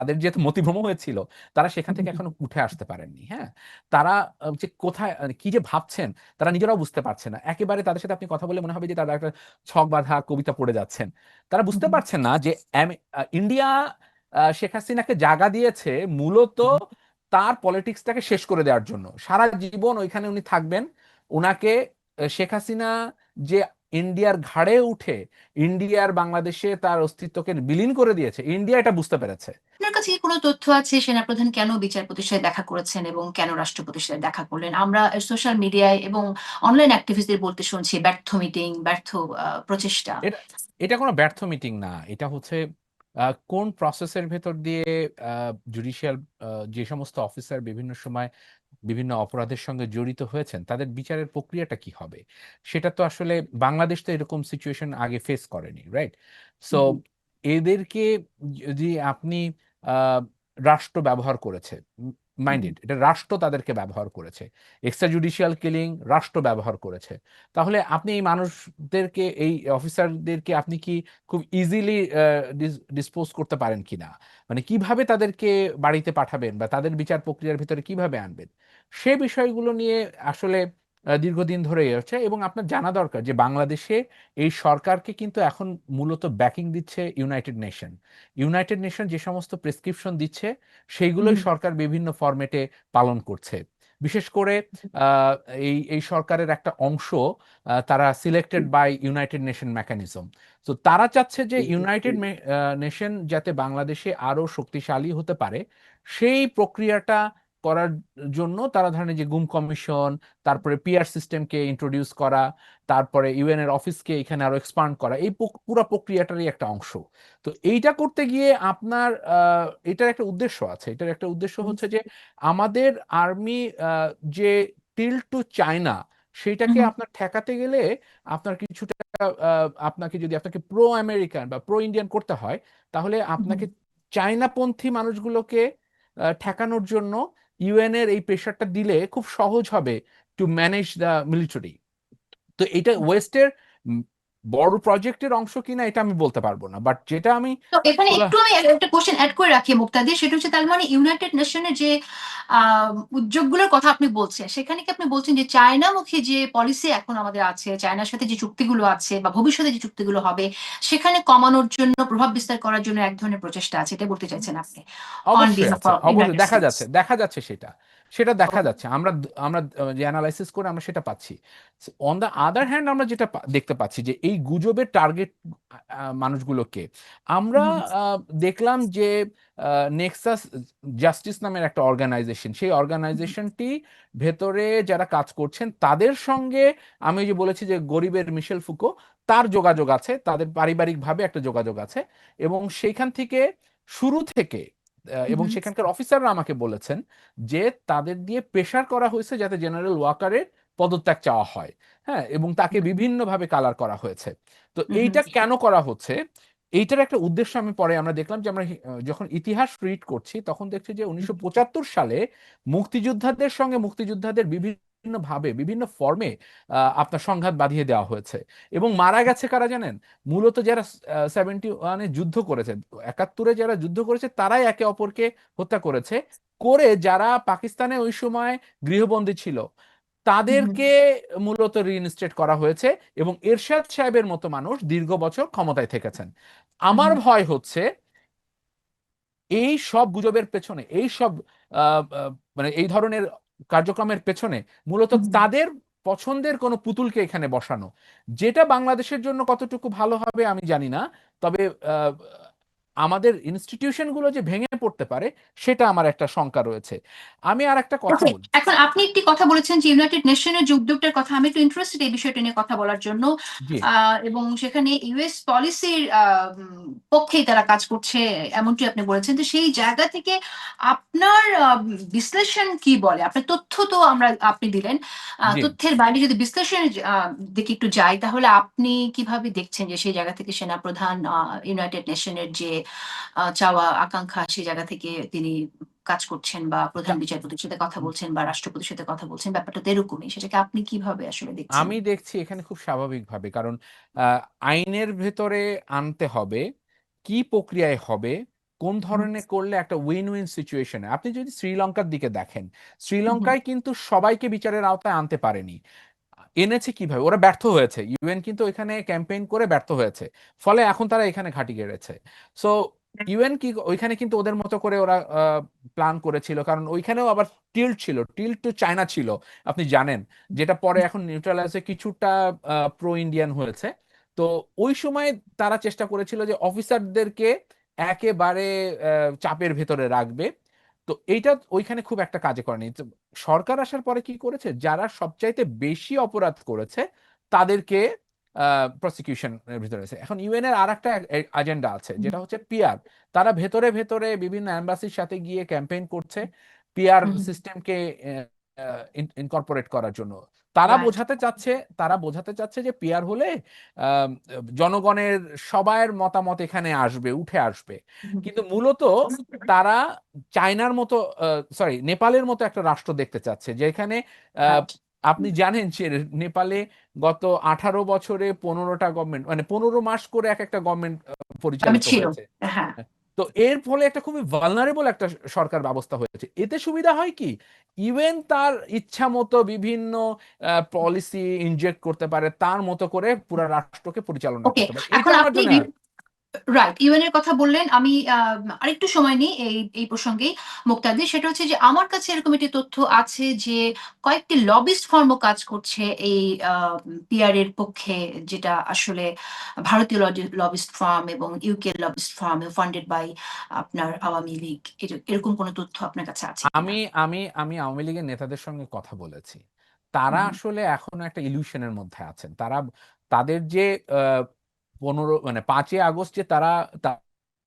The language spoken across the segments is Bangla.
তাদের যেহেতু মতিভ্রম হয়েছিল তারা সেখান থেকে এখনও উঠে আসতে পারেননি হ্যাঁ? তারা যে কোথায় কি যে ভাবছেন তারা নিজেরাও বুঝতে পারছে না। একেবারে তাদের সাথে আপনি কথা বলে মনে হবে যে তারা একটা ছক বাঁধা কবিতা পড়ে যাচ্ছেন। তারা বুঝতে পারছেন না যে ইন্ডিয়া শেখ হাসিনাকে জায়গা দিয়েছে মূলত তার পলিটিক্সটাকে শেষ করে দেওয়ার জন্য। সারা জীবন ওইখানে উনি থাকবেন। ওনাকে শেখ হাসিনা যে ইন্ডিয়ার ঘাড়ে উঠে ইন্ডিয়ার বাংলাদেশে তার অস্তিত্বকে বিলীন করে দিয়েছে ইন্ডিয়া এটা বুঝতে পেরেছে। কাছে কি কোনো তথ্য আছে? সেনাপ্রধান কেন বিচারপতির সাথে দেখা করেছেন এবং কেন রাষ্ট্রপতির সাথে দেখা করলেন? আমরা সোশ্যাল মিডিয়ায় এবং অনলাইন অ্যাক্টিভিস্টদের বলতে শুনছি ব্যর্থ মিটিং ব্যর্থ প্রচেষ্টা। এটা কোনো ব্যর্থ মিটিং না। এটা হচ্ছে কোন প্রসেসের ভেতর দিয়ে জুডিশিয়াল যে সমস্ত অফিসার বিভিন্ন সময় বিভিন্ন অপরাধের সঙ্গে জড়িত হয়েছেন তাদের বিচারের প্রক্রিয়াটা কি হবে? সেটা তো আসলে বাংলাদেশ তো এরকম সিচুয়েশন আগে ফেস করেনি রাইট সো এদেরকে যদি আপনি রাষ্ট্র ব্যবহার করেছে। মাইন্ডেড এটা রাষ্ট্র তাদেরকে ব্যবহার করেছে। এক্সট্রা জুডিশিয়াল কিলিং রাষ্ট্র ব্যবহার করেছে। তাহলে আপনি এই মানুষদেরকে এই অফিসারদেরকে আপনি কি খুব ইজিলি ডিসপোজ করতে পারেন কি না? মানে কীভাবে তাদেরকে বাড়িতে পাঠাবেন বা তাদের বিচার প্রক্রিয়ার ভিতরে কীভাবে আনবেন? সে বিষয়গুলো নিয়ে আসলে দীর্ঘদিন ধরে হচ্ছে এবং আপনার জানা দরকার যে বাংলাদেশে এই সরকারকে কিন্তু এখন মূলত ব্যাকিং দিচ্ছে ইউনাইটেড নেশন ইউনাইটেড নেশন যে সমস্ত প্রেসক্রিপশন দিচ্ছে সেইগুলোই সরকার বিভিন্ন ফরম্যাটে পালন করছে। বিশেষ করে এই এই সরকারের একটা অংশ তারা selected by United Nation mechanism তো তারা চাচ্ছে যে ইউনাইটেড নেশন যাতে বাংলাদেশে আরও শক্তিশালী হতে পারে সেই প্রক্রিয়াটা করার জন্য তারা ধরেন যে গুম কমিশন তারপরে পিআর সিস্টেমকে ইন্ট্রোডিউস করা তারপরে ইউএন এর অফিসকে এখানে আরও এক্সপান্ড করা এই পুরো প্রক্রিয়াটারই একটা অংশ। তো এইটা করতে গিয়ে আপনার এটার একটা উদ্দেশ্য আছে। এটার একটা উদ্দেশ্য হচ্ছে যে আমাদের আর্মি যে টিল টু চায়না সেটাকে আপনার ঠেকাতে গেলে আপনার কিছুটা আহ, আপনাকে যদি আপনাকে প্রো আমেরিকান বা প্রো ইন্ডিয়ান করতে হয় তাহলে আপনাকে চায়নাপন্থী মানুষগুলোকে ঠেকানোর জন্য ইউএন এর এই প্রেশারটা দিলে খুব সহজ হবে টু ম্যানেজ দ্য মিলিটারি তো এটা ওয়েস্টের বড় প্রজেক্টের অংশ কিনা এটা আমি বলতে পারব না বাট যেটা আমি তো এখানে একটু আমি একটা কোশ্চেন অ্যাড করে রাখি মুক্তাদি সেটা হচ্ছে তার মানে ইউনাইটেড নেশনের যে উদ্যোগগুলোর কথা আপনি বলছেন সেখানে কি আপনি বলছেন যে চায়নামুখী যে পলিসি এখন আমাদের আছে চায়নার সাথে যে চুক্তিগুলো আছে বা ভবিষ্যতে যে চুক্তিগুলো হবে সেখানে কমানোর জন্য প্রভাব বিস্তার করার জন্য এক ধরনের প্রচেষ্টা আছে এটা বলতে চাইছেন আপনি। অন বিহাফ দেখা যাচ্ছে দেখা যাচ্ছে সেটা। সেটা দেখা যাচ্ছে। আমরা আমরা যে অ্যানালাইসিস করে আমরা সেটা পাচ্ছি। অন দ্য আদার হ্যান্ড আমরা যেটা দেখতে পাচ্ছি যে এই গুজবের টার্গেট মানুষগুলোকে আমরা দেখলাম যে নেক্সাস জাস্টিস নামের একটা অর্গানাইজেশন সেই অর্গানাইজেশনটি ভেতরে যারা কাজ করছেন তাদের সঙ্গে আমি যে বলেছি যে গরিবের মিশেল ফুকো তার যোগাযোগ আছে তাদের পারিবারিকভাবে একটা যোগাযোগ আছে এবং সেইখান থেকে শুরু থেকে এবং সেখানকার অফিসাররা আমাকে বলেছেন যে তাদের দিয়ে প্রেশার করা হয়েছে যাতে জেনারেল ওয়াকারের পদত্যাগ চাওয়া হয় হ্যাঁ এবং তাকে বিভিন্নভাবে কালার করা হয়েছে। তো এইটা কেন করা হচ্ছে? এইটার একটা উদ্দেশ্য আমি পরে আমরা দেখলাম যে আমরা যখন ইতিহাস রিড করছি তখন দেখছি যে উনিশশো পঁচাত্তর সালে মুক্তিযোদ্ধাদের সঙ্গে মুক্তিযোদ্ধাদের বিভিন্ন ভাবে বিভিন্ন ফর্মে আপনার সংঘাত বাঁধিয়ে দেওয়া হয়েছে। এবং মারা গেছে কারা জানেন? মূলত যারা সেভেন্টি ওয়ানে যুদ্ধ করেছে একাত্তরে যারা যুদ্ধ করেছে তারাই একে অপরকে হত্যা করেছে করে যারা পাকিস্তানে ওই সময় গৃহবন্দী ছিল তাদেরকে মূলত রিইনস্টেট করা হয়েছে এবং এরশাদ সাহেবের মতো মানুষ দীর্ঘ বছর ক্ষমতায় থেকেছেন। আমার ভয় হচ্ছে এই সব গুজবের পেছনে এই সব মানে এই ধরনের কার্যক্রমের পেছনে মূলত তাদের পছন্দের কোনো পুতুলকে এখানে বসানো। যেটা বাংলাদেশের জন্য কতটুকু ভালো হবে আমি জানি না তবে আহ, আমাদের ইনস্টিটিউশনগুলো যে ভেঙে পড়তে পারে সেটা আমার একটা শঙ্কা রয়েছে। আমি আর একটা কথা বলি এখন আপনি একটি কথা বলেছেন যে ইউনাইটেড নেশনের যে উদ্যোগটার কথা। আমি একটু ইন্টারেস্টেড এই বিষয়টা নিয়ে কথা বলার জন্য। এবং সেখানে ইউএস পলিসির পক্ষেই তারা কাজ করছে এমনটি আপনি বলেছেন। তো সেই জায়গা থেকে আপনার বিশ্লেষণ কি বলে? আপনার তথ্য তো আমরা আপনি দিলেন। আহ, তথ্যের বাইরে যদি বিশ্লেষণের দিকে একটু যাই তাহলে আপনি কীভাবে দেখছেন যে সেই জায়গা থেকে সেনাপ্রধান ইউনাইটেড নেশনের যে চাওয়া আকাঙ্ক্ষা সেই জায়গা থেকে তিনি কাজ করছেন বা প্রধান বিচারপতির সাথে কথা বলছেন বা রাষ্ট্রপতির সাথে কথা বলছেন ব্যাপারটা তো এরকমই। সেটাকে আপনি কীভাবে আসলে দেখছেন? আমি দেখছি এখানে খুব স্বাভাবিকভাবে কারণ আহ, আইনের ভেতরে আনতে হবে কি প্রক্রিয়ায় হবে কোন ধরনের করলে একটা উইন উইন সিচুয়েশনে আপনি যদি শ্রীলঙ্কার দিকে দেখেন শ্রীলঙ্কায় কিন্তু সবাইকে বিচারের আওতায় আনতে পারেনি। এনেছে কীভাবে? ওরা ব্যর্থ হয়েছে। ইউএন কিন্তু এখানে ক্যাম্পেইন করে ব্যর্থ হয়েছে। ফলে এখন তারা এখানে ঘাঁটি গেড়েছে সো, ইউএন কি ওইখানে কিন্তু ওদের মতো করে ওরা প্ল্যান করেছিল। কারণ ওইখানেও আবার টিল্ট ছিল। টিল্ট টু চায়না ছিল, আপনি জানেন। যেটা পরে এখন নিউট্রালাইজে কিছুটা প্রো ইন্ডিয়ান হয়েছে। তো ওই সময় তারা চেষ্টা করেছিল যে অফিসারদেরকে একেবারে চাপের ভেতরে রাখবে। তো এইটা ওইখানে খুব একটা কাজে করেনি। সরকার আসার পরে কি করেছে? যারা সবচাইতে বেশি অপরাধ করেছে তাদেরকে প্রসিকিউশন ভিতরে আছে। এখন ইউএন এর আর একটা এজেন্ডা আছে যেটা হচ্ছে পিয়ার তারা ভেতরে ভেতরে বিভিন্ন অ্যাম্বাসির সাথে গিয়ে ক্যাম্পেইন করছে। পিআর হুম। সিস্টেমকে ইনকর্পোরেট করার জন্য। তারা বোঝাতে চাচ্ছে তারা বোঝাতে চাচ্ছে যে পিআর হলে জনগণের সবার মতামত এখানে আসবে উঠে আসবে। কিন্তু মূলত তারা চায়নার মতো সরি নেপালের মতো একটা রাষ্ট্র দেখতে চাচ্ছে যেখানে আহ, আপনি জানেন যে নেপালে গত আঠারো বছরে পনেরোটা গভর্নমেন্ট মানে পনেরো মাস করে এক একটা গভর্নমেন্ট পরিচালিত। হয়েছে। হ্যাঁ। তো এর ফলে একটা খুবই ভালনারেবল একটা সরকার ব্যবস্থা হয়েছে। এতে সুবিধা হয় কি? ইভেন তার ইচ্ছা মতো বিভিন্ন পলিসি ইনজেক্ট করতে পারে তার মতো করে পুরো রাষ্ট্রকে পরিচালনা করতে পারে। রাইট ইউএন এর কথা বললেন আমি আরেকটু সময় নিই এই এই প্রসঙ্গেই মুক্তাদি সেটা হচ্ছে যে আমার কাছে এরকম একটি তথ্য আছে যে কয়েকটি লবিস্ট ফার্মও কাজ করছে এই পিআর এর পক্ষে যেটা আসলে ভারতীয় লবিস্ট ফার্ম এবং UK lobbyist firm funded by আপনার আওয়ামী লীগ। এরকম কোনো তথ্য আপনার কাছে আছে আমি আমি আমি আওয়ামী লীগের নেতাদের সঙ্গে কথা বলেছি। তারা আসলে এখনও একটা ইলিউশনের মধ্যে আছেন। তারা তাদের যে পনেরো মানে পাঁচই আগস্ট যে তারা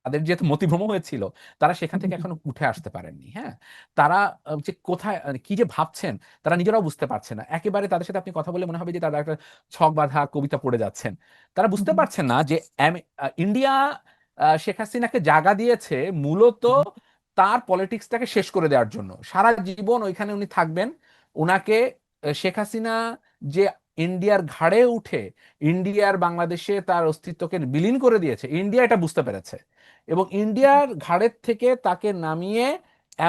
তাদের যে মতিভ্রম হয়েছিল তারা সেখান থেকে এখনও উঠে আসতে পারেননি হ্যাঁ? তারা যে কোথায় মানে কি যে ভাবছেন তারা নিজেরাও বুঝতে পারছে না। একেবারে তাদের সাথে আপনি কথা বলে মনে হবে যে তারা একটা ছক বাঁধা কবিতা পড়ে যাচ্ছেন। তারা বুঝতে পারছেন না যে ইন্ডিয়া শেখ হাসিনাকে জায়গা দিয়েছে মূলত তার পলিটিক্সটাকে শেষ করে দেওয়ার জন্য। সারা জীবন ওইখানে উনি থাকবেন। ওনাকে শেখ হাসিনা যে ইন্ডিয়ার ঘাড়ে উঠে ইন্ডিয়ার বাংলাদেশে তার অস্তিত্বকে বিলীন করে দিয়েছে। ইন্ডিয়া এটা বুঝতে পেরেছে। এবং ইন্ডিয়ার ঘাড়ের থেকে তাকে নামিয়ে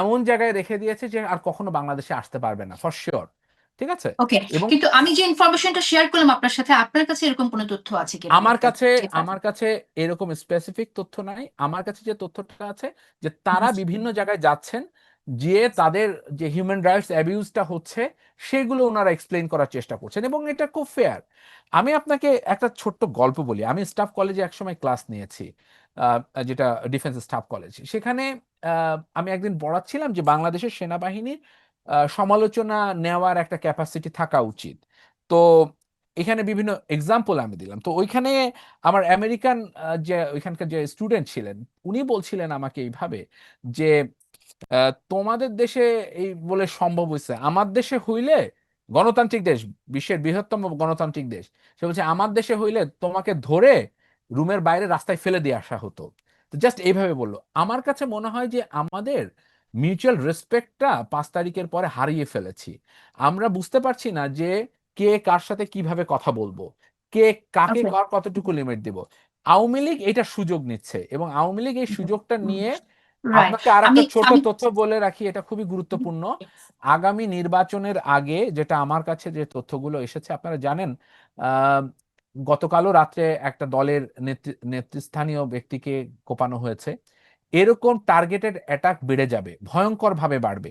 এমন জায়গায় রেখে দিয়েছে যে আর কখনো বাংলাদেশে আসতে পারবে না ফর শিওর ঠিক আছে? ওকে কিন্তু আমি যে ইনফরমেশনটা শেয়ার করলাম আপনার সাথে আপনার কাছে এরকম কোনো তথ্য আছে কিনা? আমার কাছে আমার কাছে এরকম স্পেসিফিক তথ্য নাই। আমার কাছে যে তথ্যটা আছে যে তারা বিভিন্ন জায়গায় যাচ্ছেন যে তাদের যে হিউম্যান রাইটস অ্যাবিউজটা হচ্ছে, সেগুলো ওনারা এক্সপ্লেইন করার চেষ্টা করছেন এবং এটা খুব ফেয়ার আমি আপনাকে একটা ছোট্ট গল্প বলি। আমি স্টাফ কলেজে একসময় ক্লাস নিয়েছি যেটা ডিফেন্স স্টাফ কলেজ সেখানে আমি একদিন পড়াচ্ছিলাম যে বাংলাদেশের সেনাবাহিনীর সমালোচনা নেওয়ার একটা ক্যাপাসিটি থাকা উচিত। তো এখানে বিভিন্ন এক্সাম্পল আমি দিলাম। তো ওইখানে আমার আমেরিকান যে ওইখানকার যে স্টুডেন্ট ছিলেন, উনি বলছিলেন আমাকে এইভাবে যে তোমাদের দেশে এই বলে সম্ভব হয়েছে আমার দেশে হইলে গণতান্ত্রিক দেশ বিশ্বের বৃহত্তম গণতান্ত্রিক দেশ। সে বলছে আমার দেশে হইলে তোমাকে ধরে রুমের বাইরে রাস্তায় ফেলে দিয়ে আসা হতো। তো জাস্ট এইভাবে বলল। আমার কাছে মনে হয় যে আমাদের মিউচুয়াল রেসপেক্টটা পাঁচ তারিখের পরে হারিয়ে ফেলেছি। আমরা বুঝতে পারছি না যে কে কার সাথে কীভাবে কথা বলব কে কাকে Okay. কার কতটুকু লিমিট দিব। আওয়ামী লীগ এটা সুযোগ নিচ্ছে এবং আওয়ামী লীগ এই সুযোগটা নিয়ে. আপনাকে আর আমি একটা ছোট তথ্য বলে রাখি এটা খুবই গুরুত্বপূর্ণ। আগামী নির্বাচনের আগে যেটা আমার কাছে যে তথ্যগুলো এসেছে আপনারা জানেন আহ, গতকালও রাত্রে একটা দলের নেতৃ- নেতৃস্থানীয় ব্যক্তিকে কোপানো হয়েছে। এরকম টার্গেটেড অ্যাটাক বেড়ে যাবে ভয়ঙ্কর ভাবে বাড়বে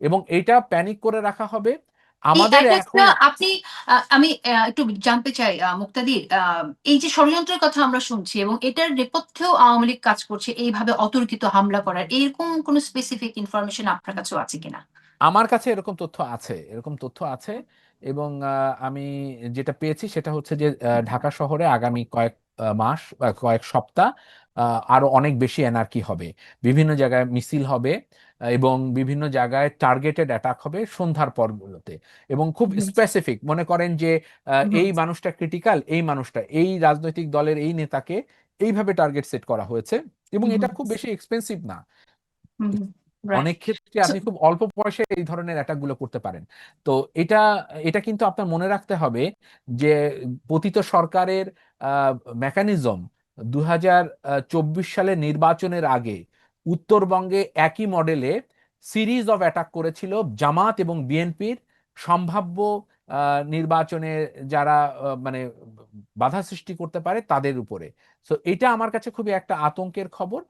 এবং এটা প্যানিক করে রাখা হবে। আমাদের আপনি আমি একটু জানতে চাই মুক্তাদির এই যে ষড়যন্ত্রের কথা আমরা শুনছি এবং এটার নেপথ্যেও আওয়ামী লীগ কাজ করছে এইভাবে অতর্কিত হামলা করার এরকম কোনো স্পেসিফিক ইনফরমেশন আপনার কাছেও আছে কিনা? আমার কাছে এরকম তথ্য আছে এরকম তথ্য আছে এবং আমি যেটা পেয়েছি সেটা হচ্ছে যে ঢাকা শহরে আগামী কয়েক মাস কয়েক সপ্তাহ আরও অনেক বেশি এনার্কি হবে বিভিন্ন জায়গায় মিছিল হবে এবং বিভিন্ন জায়গায় টার্গেটেড অ্যাটাক হবে সন্ধ্যার পরগুলোতে। এবং খুব স্পেসিফিক মনে করেন যে এই মানুষটা ক্রিটিক্যাল এই মানুষটা এই রাজনৈতিক দলের এই নেতাকে এইভাবে টার্গেট সেট করা হয়েছে এবং এটা খুব বেশি এক্সপেন্সিভ না. অনেক ক্ষেত্রে আপনি খুব অল্প পয়সায় এই ধরনের অ্যাটাকগুলো করতে পারেন। তো এটা এটা কিন্তু আপনার মনে রাখতে হবে যে পতিত সরকারের মেকানিজম দু সালের নির্বাচনের আগে উত্তরবঙ্গে একই মডেলে সিরিজ অফ অ্যাটাক করেছিল জামাত এবং বিএনপির। সম্ভাব্য নির্বাচনে যারা মানে বাধা সৃষ্টি করতে পারে তাদের উপরে। সো এটা আমার কাছে খুবই একটা আতঙ্কের খবর।